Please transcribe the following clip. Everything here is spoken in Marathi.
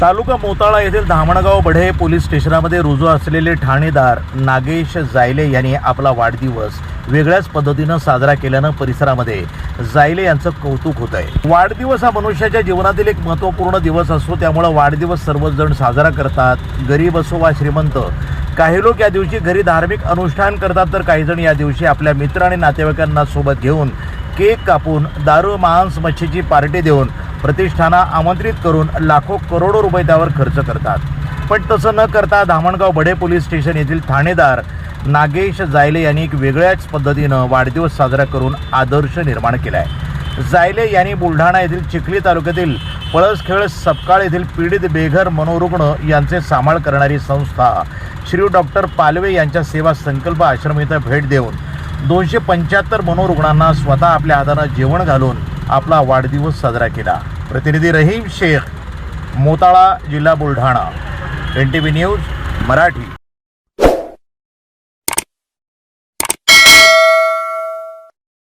तालुका मोताळा येथील धामणगाव बढे पोलीस स्टेशनामध्ये रुजू असलेले ठाणेदार नागेश जायले यांनी आपला वाढदिवस वेगळ्याच पद्धतीनं साजरा केल्यानं परिसरामध्ये जायले यांचं कौतुक होत आहे. वाढदिवस हा मनुष्याच्या जीवनातील एक महत्त्वपूर्ण दिवस असतो. त्यामुळं वाढदिवस सर्वच जण साजरा करतात. गरीब असो वा श्रीमंत काही लोक या दिवशी घरी धार्मिक अनुष्ठान करतात तर काही जण या दिवशी आपल्या मित्र आणि नातेवाईकांना सोबत घेऊन केक कापून दारू मांस मच्छीची पार्टी देऊन प्रतिष्ठाना आमंत्रित करून लाखो करोडो रुपये त्यावर खर्च करतात. पण तसं न करता धामणगाव बडे पोलीस स्टेशन येथील ठाणेदार नागेश जायले यांनी एक वेगळ्याच पद्धतीनं वाढदिवस साजरा करून आदर्श निर्माण केला आहे जायले यांनी बुलढाणा येथील चिखली तालुक्यातील पळसखेळ सपकाळ येथील पीडित बेघर मनोरुग्ण यांचे सांभाळ करणारी संस्था श्री डॉक्टर पालवे यांच्या सेवा संकल्प आश्रम इथं भेट देऊन दोनशे पंच्याहत्तर मनोरुग्णांना स्वतः आपल्या हातानं जेवण घालून आपला वाढदिवस साजरा केला. प्रतिनिधी रहीम शेख मोताळा जिल्हा Buldhana. N T V news Marathi.